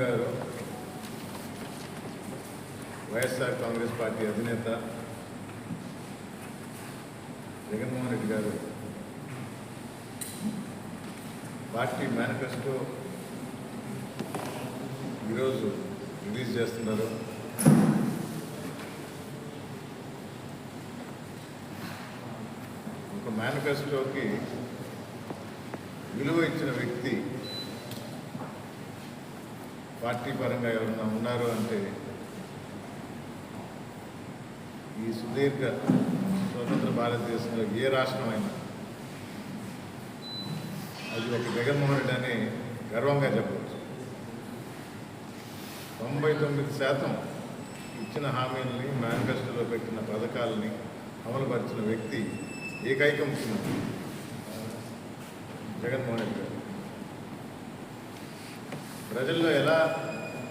గారు వైఎస్ఆర్ కాంగ్రెస్ పార్టీ అధినేత జగన్మోహన్ రెడ్డి గారు పార్టీ మేనిఫెస్టో ఈరోజు రిలీజ్ చేస్తున్నారు. ఒక మేనిఫెస్టోకి విలువ ఇచ్చిన వ్యక్తి పార్టీ పరంగా ఎవరన్నా ఉన్నారు అంటే ఈ సుదీర్ఘ స్వతంత్ర భారతదేశంలో ఏ రాష్ట్రమైనా అది ఒక జగన్మోహన్ రెడ్డి అని గర్వంగా చెప్పవచ్చు. తొంభై తొమ్మిది శాతం ఇచ్చిన హామీలని మేనిఫెస్టోలో పెట్టిన పథకాలని అమలుపరిచిన వ్యక్తి ఏకైక ముఖ్యమంత్రి జగన్మోహన్ రెడ్డి గారు. ప్రజల్లో ఎలా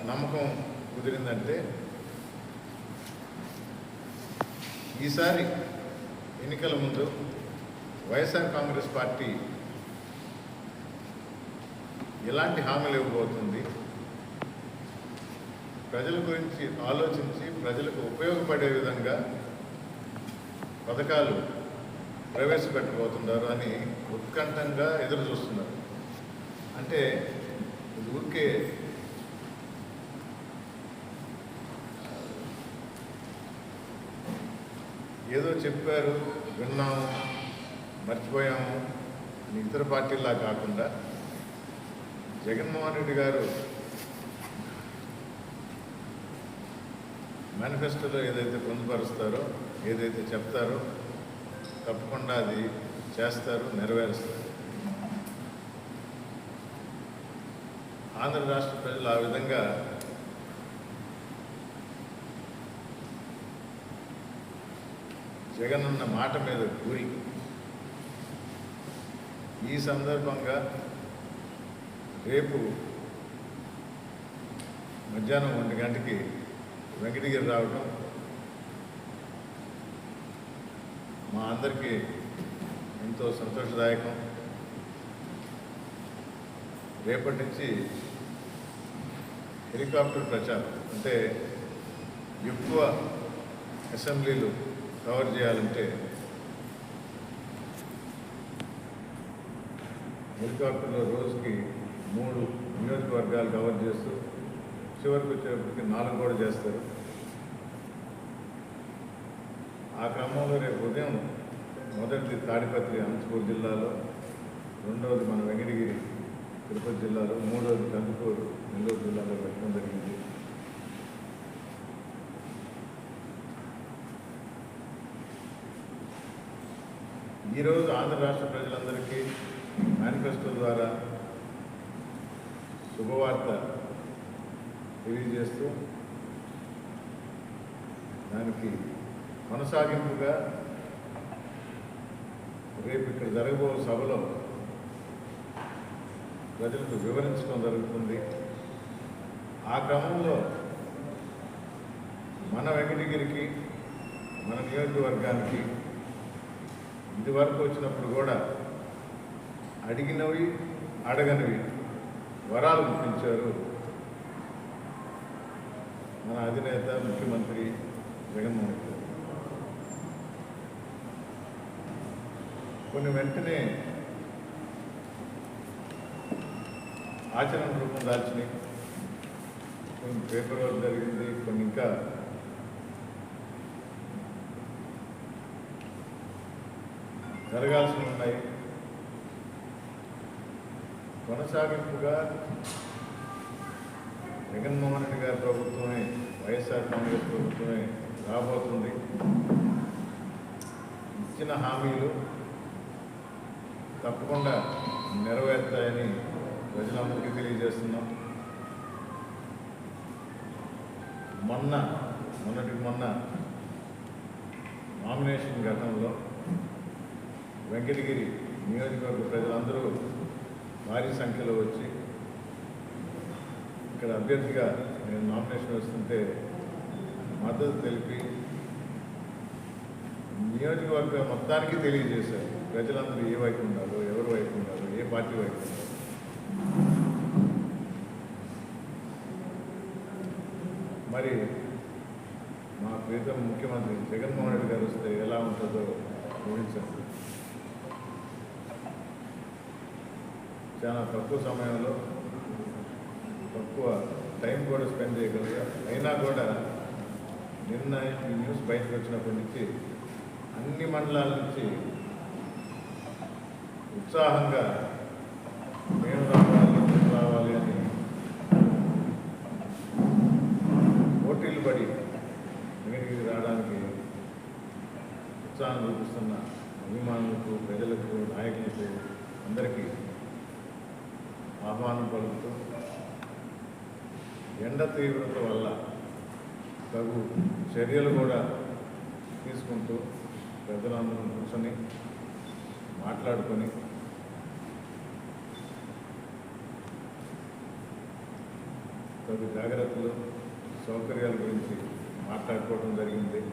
నమ్మకం కుదిరిందంటే ఈసారి ఎన్నికల ముందు వైఎస్ఆర్ కాంగ్రెస్ పార్టీ ఎలాంటి హామీలు ఇవ్వబోతుంది? ప్రజల గురించి ఆలోచించి ప్రజలకు ఉపయోగపడే విధంగా పథకాలు ప్రవేశపెట్టబోతున్నారు అని ఉత్కంఠంగా ఎదురు చూస్తున్నారు అంటే ఊరికే ఏదో చెప్పారు విన్నాము మర్చిపోయాము అని ఇతర పార్టీలా కాకుండా జగన్మోహన్ రెడ్డి గారు మేనిఫెస్టోలో ఏదైతే పొందుపరుస్తారో ఏదైతే చెప్తారో తప్పకుండా అది చేస్తారు నెరవేరుస్తారు. ఆంధ్ర రాష్ట్ర ప్రజలు ఆ విధంగా జగనన్న మాట మీద గురి ఈ సందర్భంగా రేపు మధ్యాహ్నం ఒంటి గంటకి వెంకటగిరి రావడం మా అందరికీ ఎంతో సంతోషదాయకం. రేపటి నుంచి హెలికాప్టర్ ప్రచారం అంటే ఎక్కువ అసెంబ్లీలు కవర్ చేయాలంటే హెలికాప్టర్లో రోజుకి మూడు నియోజకవర్గాలు కవర్ చేస్తూ చివరికి వచ్చేటప్పటికి నాలుగు కూడా చేస్తారు. ఆ క్రమంలో రేపు ఉదయం మొదటిది తాడిపత్రి అనంతపూర్ జిల్లాలో రెండవది మన వెంకటగిరి తిరుపతి జిల్లాలో మూడోది కందుకూరు నెల్లూరు జిల్లాలో పెట్టడం జరిగింది. ఈరోజు ఆంధ్ర రాష్ట్ర ప్రజలందరికీ మేనిఫెస్టో ద్వారా శుభవార్త తెలియజేస్తూ దానికి కొనసాగింపుగా రేపు ఇక్కడ జరగబో సభలో ప్రజలకు వివరించడం జరుగుతుంది. ఆ క్రమంలో మన వెంకటగిరికి మన నియోజకవర్గానికి ఇదివరకు వచ్చినప్పుడు కూడా అడిగినవి అడగనివి వరాలు గుర్తించారు మన అధినేత ముఖ్యమంత్రి జగన్మోహన్ రెడ్డి కొన్ని వెంటనే ఆచరణ రూపం దాల్చినాయి కొన్ని పేపర్ వర్క్ జరిగింది కొన్ని ఇంకా జరగాల్సి ఉన్నాయి. కొనసాగింపుగా జగన్మోహన్ రెడ్డి గారి ప్రభుత్వమే వైఎస్ఆర్ కాంగ్రెస్ ప్రభుత్వమే రాబోతుంది. ఇచ్చిన హామీలు తప్పకుండా నెరవేర్తాయని ప్రజలందరికీ తెలియజేస్తున్నాం. మొన్న మొన్నటి మొన్న నామినేషన్ ఘటనలో వెంకటగిరి నియోజకవర్గ ప్రజలందరూ భారీ సంఖ్యలో వచ్చి ఇక్కడ అభ్యర్థిగా నేను నామినేషన్ వస్తుంటే మద్దతు తెలిపి నియోజకవర్గ మొత్తానికి తెలియజేశారు. ప్రజలందరూ ఏ వైపు ఉన్నారు ఎవరు వైపు ఉన్నారు ఏ పార్టీ వైపు ఉన్నారు మరి మా ప్రీతం ముఖ్యమంత్రి జగన్మోహన్ రెడ్డి గారు వస్తే ఎలా ఉంటుందో ఊహించండి చాలా తక్కువ సమయంలో తక్కువ టైం కూడా స్పెండ్ చేయగలిగా అయినా కూడా నిన్న ఈ న్యూస్ బయటకు వచ్చినప్పటి నుంచి అన్ని మండలాల నుంచి ఉత్సాహంగా మేము రావాలి మేము రావాలి అని పోటీలు పడి వెంకటగిరి రావడానికి ఉత్సాహం చూపిస్తున్న అభిమానులకు ప్రజలకు నాయకులకు అందరికీ ఆహ్వానం పలుకుతూ ఎండ తీవ్రత వల్ల తగు చర్యలు కూడా తీసుకుంటూ పెద్దలందరం కూర్చొని మాట్లాడుకొని తగు జాగ్రత్తలు సౌకర్యాల గురించి మాట్లాడుకోవడం జరిగింది.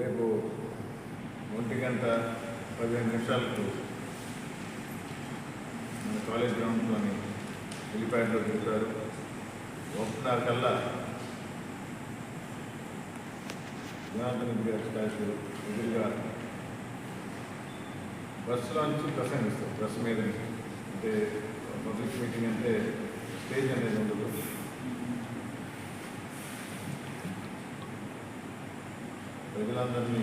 రేపు ఒంటి గంట పదిహేను నిమిషాలకు మన కాలేజ్ గ్రౌండ్లోని హెలిప్యాడ్లో దిగుతారు. ఒకటిన్నర కల్లా జనార్దన్ రెడ్డి గారి స్టాచ్యూ ఎదురుగా బస్సులో నుంచి ప్రసంగిస్తారు బస్సు మీద. అంటే పబ్లిక్ మీటింగ్ అంటే స్టేజ్ అనేది ఉండదు. ప్రజలందరినీ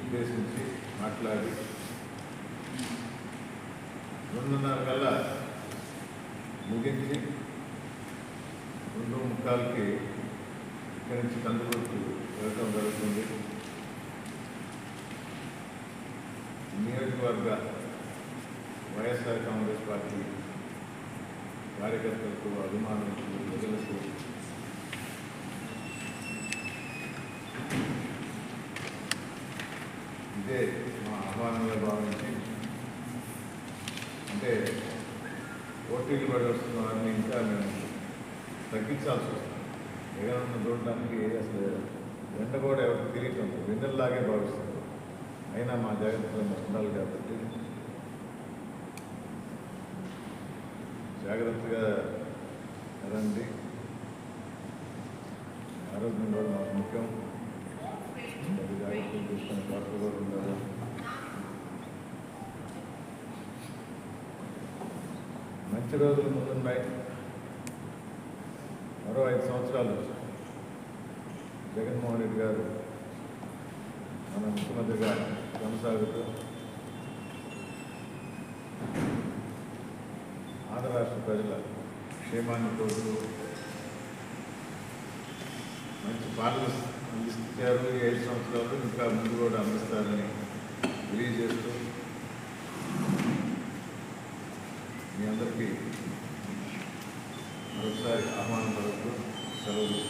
ఉద్దేశించి మాట్లాడి రెండున్నర కల్లా ముగించి రెండు ముఖాలకి ఇక్కడి నుంచి కందుకూరుకు వెళ్ళటం జరుగుతుంది. నియోజకవర్గ వైఎస్ఆర్ కాంగ్రెస్ పార్టీ కార్యకర్తలకు అభిమానులు ప్రజలకు అంటే మా ఆహ్వానంగా భావించి అంటే పోటీలు పడి వస్తున్న వారిని ఇంకా మేము తగ్గించాల్సి వస్తుంది. చూడటానికి చూడడానికి అసలు వెంట కూడా ఎవరికి తెలియటం వెన్నెల్లాగే భావిస్తుంది అయినా మా జాగ్రత్తలో మాకు ఉండాలి కాబట్టి జాగ్రత్తగా రండి. ఆరోగ్యం కూడా మాకు ముఖ్యం. డాక్టర్ మంచి రోజులు ముందున్నాయి మరో ఐదు సంవత్సరాలు. జగన్మోహన్ రెడ్డి గారు మన ముఖ్యమంత్రిగా కొనసాగుతూ ఆంధ్ర రాష్ట్ర ప్రజల క్షేమాన్ని కోరుతూ మంచి పాలన అందించారు ఏడు ఐదు సంవత్సరాలు ఇంకా ముందు కూడా అందిస్తారని తెలియజేస్తూ మీ అందరికీ మరొకసారి ఆహ్వానం వరకు సెలవు